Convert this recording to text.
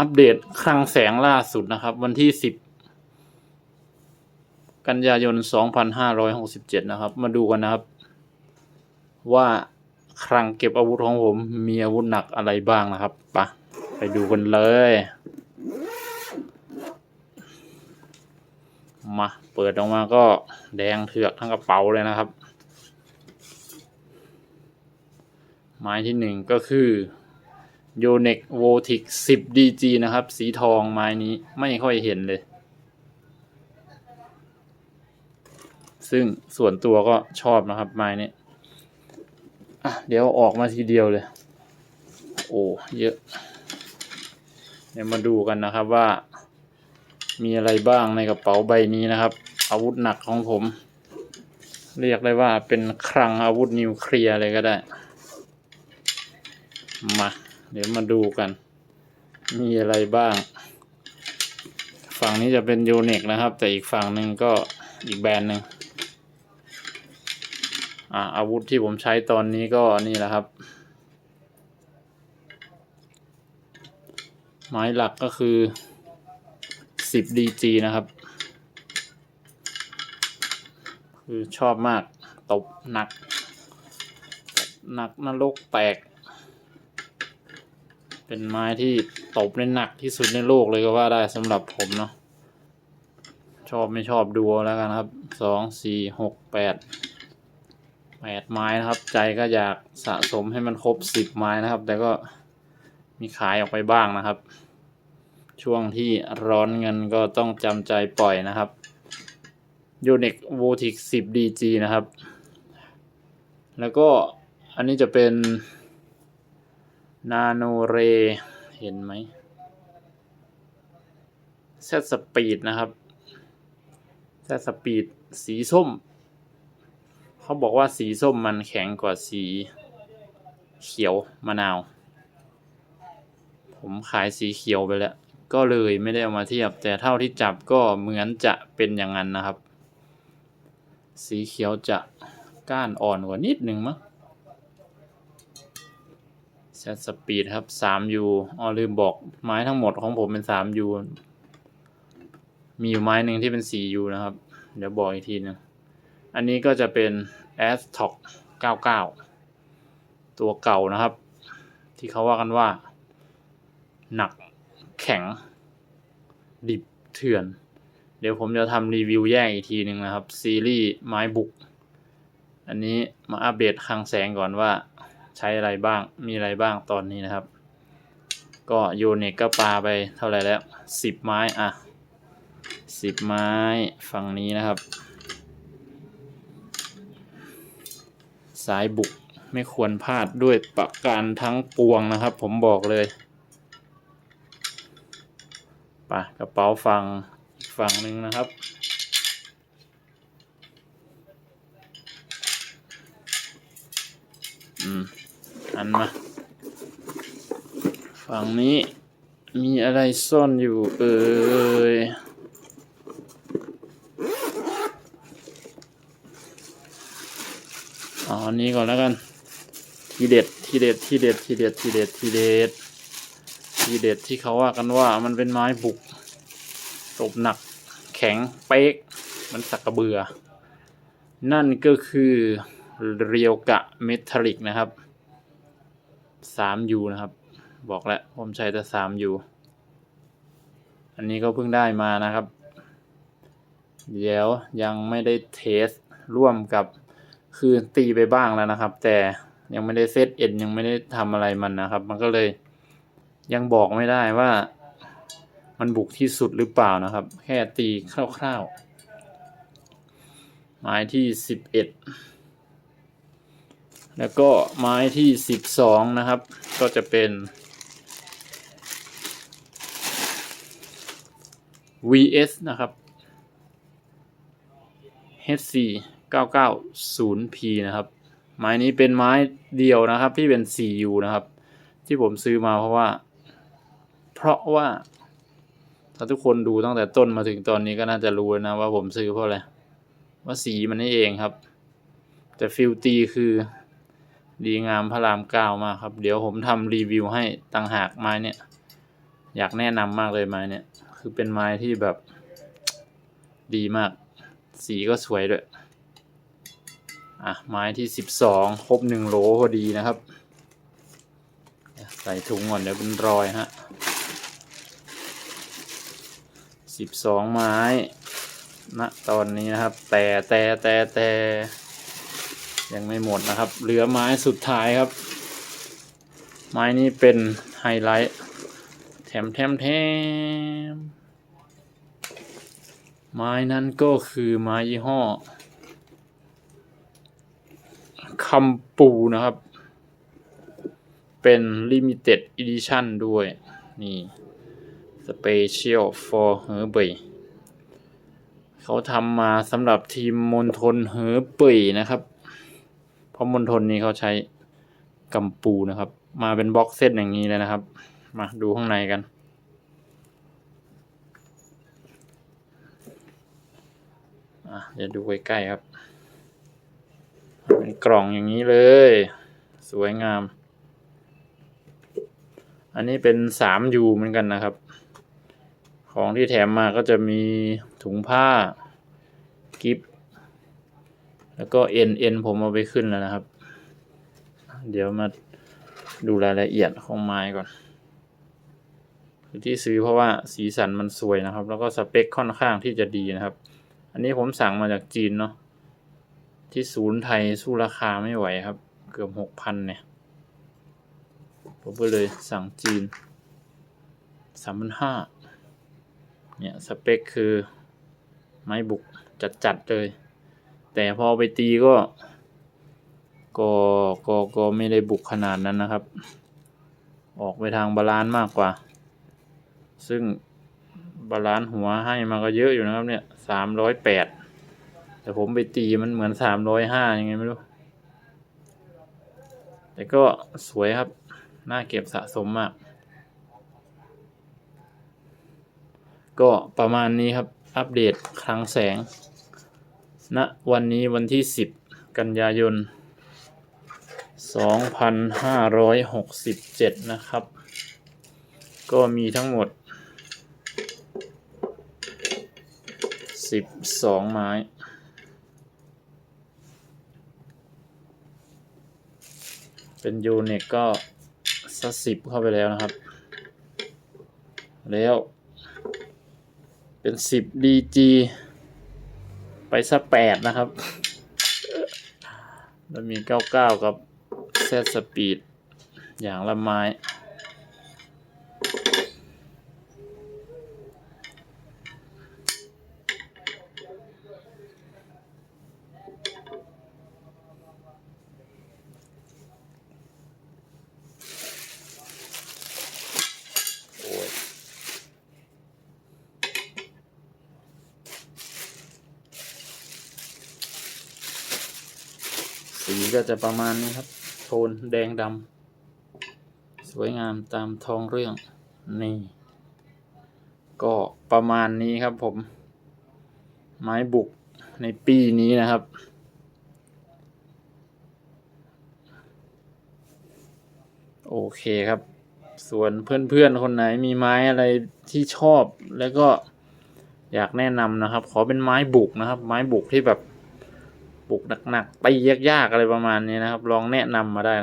อัปเดตคลังแสงล่าสุดนะครับ วันที่สิบกันยายนสองพันห้าร้อยหกสิบเจ็ดนะครับ มาดูกันนะครับ ว่าคลังเก็บอาวุธของผมมีอาวุธหนักอะไรบ้างนะครับไปะไปดูกันเลย มา เปิดออกมาก็แดงเถือกทั้งกระเป๋าเลยนะครับ ไม้ที่หนึ่งก็คือ โยเน c โวติก10 DG นะครับ สีทองไม้นี้ไม่ค่อยเห็นเลย ซึ่งส่วนตัวก็ชอบนะครับไม้นี้เดี๋ยวออกมาทีเดียวเลย โอ้เยอะ เดี๋ยวมาดูกันนะครับว่า มีอะไรบ้างในกระเป๋าใบนี้นะครับ อาวุธหนักของผม เรียกได้ว่าเป็นคลังอาวุธนิวเคลียร์เลยก็ได้ มา เดี๋ยวมาดูกัน มีอะไรบ้าง ฝั่งนี้จะเป็นยูนิคนะครับ แต่อีกฝั่งหนึ่งก็อีกแบรนด์หนึ่งอ่าอาวุธที่ผมใช้ตอนนี้ก็นี่แหละครับ ไม้หลักก็คือ 10 DG นะครับ คือชอบมาก ตบหนัก หนักนรกแตก เป็นไม้ที่ตบได้หนักที่สุดในโลกเลยก็ว่าได้สำหรับผมเนาะชอบไม่ชอบดูแล้วกันครับสองสี่หกแปดแปดไม้นะครับ ใจก็อยากสะสมให้มันครบสิบไม้นะครับ แต่ก็มีขายออกไปบ้างนะครับ ช่วงที่ร้อนเงินก็ต้องจำใจปล่อยนะครับ u n i c v o t i c 10 DG นะครับ แล้วก็อันนี้จะเป็น นาโนเร เห็นไหมแซดสปีดนะครับแซดสปีดสีส้ม เขาบอกว่าสีส้มมันแข็งกว่าสีเขียวมะนาว ผมขายสีเขียวไปแล้ว ก็เลยไม่ได้เอามาเทียบ แต่เท่าที่จับก็เหมือนจะเป็นอย่างนั้นนะครับ สีเขียวจะก้านอ่อนกว่านิดหนึ่งมั้ง แซดสปีดครับ 3U อ๋อลืมบอกไม้ทั้งหมดของผมเป็น 3U มีอยู่ไม้หนึ่งที่เป็น 4U นะครับ เดี๋ยวบอกอีกทีหนึงอันนี้ก็จะเป็น a s t o c 99 ตัวเก่านะครับ ที่เขาว่ากันว่า หนักแข็ง ดิบเถื่อน เดี๋ยวผมจะทำรีวิวแยกอีกทีหนึ่งนะครับ ซีรีส์ไม้บุก อันนี้มาอัปเดตคลังแสงก่อนว่า ใช้อะไรบ้าง มีอะไรบ้างตอนนี้นะครับ ก็โยเนกก็ปลาไปเท่าไหร่แล้วสิบไม้อะสิบไม้ฝั่งนี้นะครับ สายบุกไม่ควรพลาดด้วยประการทั้งปวงนะครับ ผมบอกเลยไปกระเป๋าฝั่งอีกฝั่งหนึ่งนะครับ อืม อันมา ฝั่งนี้มีอะไรซ่อนอยู่เอ่ยอ๋ออันนี้ก่อนแล้วกัน ทีเด็ด ทีเด็ด ทีเด็ด ทีเด็ด ทีเด็ด ทีเด็ด ทีเด็ดที่เขาว่ากันว่ามันเป็นไม้บุกตบหนัก แข็งเป๊ก มันสักกระเบือ นั่นก็คือเรียวกะเมทัลลิกนะครับ 3U นะครับ บอกแล้วผมใช้แต่ 3U อันนี้ก็เพิ่งได้มานะครับ เดี๋ยวยังไม่ได้เทสร่วมกับคือตีไปบ้างแล้วนะครับ แต่ยังไม่ได้เซตเอ็นยังไม่ได้ทำอะไรมันนะครับ มันก็เลยยังบอกไม่ได้ว่ามันบุกที่สุดหรือเปล่านะครับ แค่ตีคร่าวๆไม้ที่สิบเอ็ด แล้วก็ไม้ที่สิบสองนะครับ ก็จะเป็น VS นะครับ HC 990P นะครับ ไม้นี้เป็นไม้เดียวนะครับที่เป็น 4U นะครับ ที่ผมซื้อมาเพราะว่า เพราะว่า ถ้าทุกคนดูตั้งแต่ต้นมาถึงตอนนี้ก็น่าจะรู้นะว่าผมซื้อเพราะอะไร ว่าสีมันนี่เองครับ แต่ฟิลตีคือ ดีงามพระรามเก้ามากครับ เดี๋ยวผมทำรีวิวให้ต่างหากไม้เนี่ย อยากแนะนำมากเลยไม้เนี่ย คือเป็นไม้ที่แบบ ดีมาก สีก็สวยด้วย อะ ไม้ที่สิบสองครบหนึ่งโหลพอดีนะครับ ใส่ถุงก่อนเดี๋ยวเป็นรอยฮะสิบสองไม้ณตอนนี้นะครับ แต่แต่แต่แต่ ยังไม่หมดนะครับ เหลือไม้สุดท้ายครับ ไม้นี้เป็นไฮไลท์แถมแถมแถมไม้นั้นก็คือไม้ยี่ห้อคำปูนะครับ เป็น limited edition ด้วย นี่ special for h e r b e y เขาทำมาสำหรับทีมมณฑลเฮอเปยนะครับ ราะมณฑลนี้เขาใช้กำปูนะครับ มาเป็นบ็อกเซตอย่างนี้เลยนะครับ มาดูข้างในกันอะเดี๋ยวดูใกล้ๆครับเป็นกล่องอย่างนี้เลย สวยงาม อันนี้เป็นสามยูเหมือนกันนะครับ ของที่แถมมาก็จะมีถุงผ้า กิฟ แล้วก็เอ็นเอ็นผมเอาไปขึ้นแล้วนะครับ เดี๋ยวมาดูรายละเอียดของไม้ก่อนคือที่ซื้อเพราะว่าสีสันมันสวยนะครับ แล้วก็สเปคค่อนข้างที่จะดีนะครับ อันนี้ผมสั่งมาจากจีนเนาะที่ศูนย์ไทยสู้ราคาไม่ไหวครับ เกือบหกพันเนี่ยผมก็เลยสั่งจีนสามพันห้าเนี่ย สเปคคือไม้บุกจัดๆเลย แต่พอไปตีก็ ก็ก็ก็ไม่ได้บุกขนาดนั้นนะครับ ออกไปทางบาลานซ์มากกว่า ซึ่งบาลานซ์หัวให้มาก็เยอะอยู่นะครับเนี่ยสามร้อยแปดแต่ผมไปตีมันเหมือนสามร้อยห้ายังไงไม่รู้ แต่ก็สวยครับ น่าเก็บสะสมมาก ก็ประมาณนี้ครับ อัปเดตคลังแสง ณวันนี้วันที่ 10 กันยายน 2567 นะครับ ก็มีทั้งหมด 12 ไม้เป็นยูเน็กก็สักสิบเข้าไปแล้วนะครับ แล้ว เป็นสิบดีจี ไปสักแปดนะครับ แล้วมีเก้าเก้ากับเซตสปีดอย่างละไม้ สีก็จะประมาณนี้ครับ โทนแดงดำสวยงามตามท้องเรื่อง นี่ ก็ประมาณนี้ครับผม ไม้บุกในปีนี้นะครับโอเคครับ ส่วนเพื่อนๆ คนไหนมีไม้อะไรที่ชอบแล้วก็อยากแนะนำนะครับ ขอเป็นไม้บุกนะครับ ไม้บุกที่แบบ บุกหนักๆไปยากๆอะไรประมาณนี้นะครับ ลองแนะนำมาได้นะ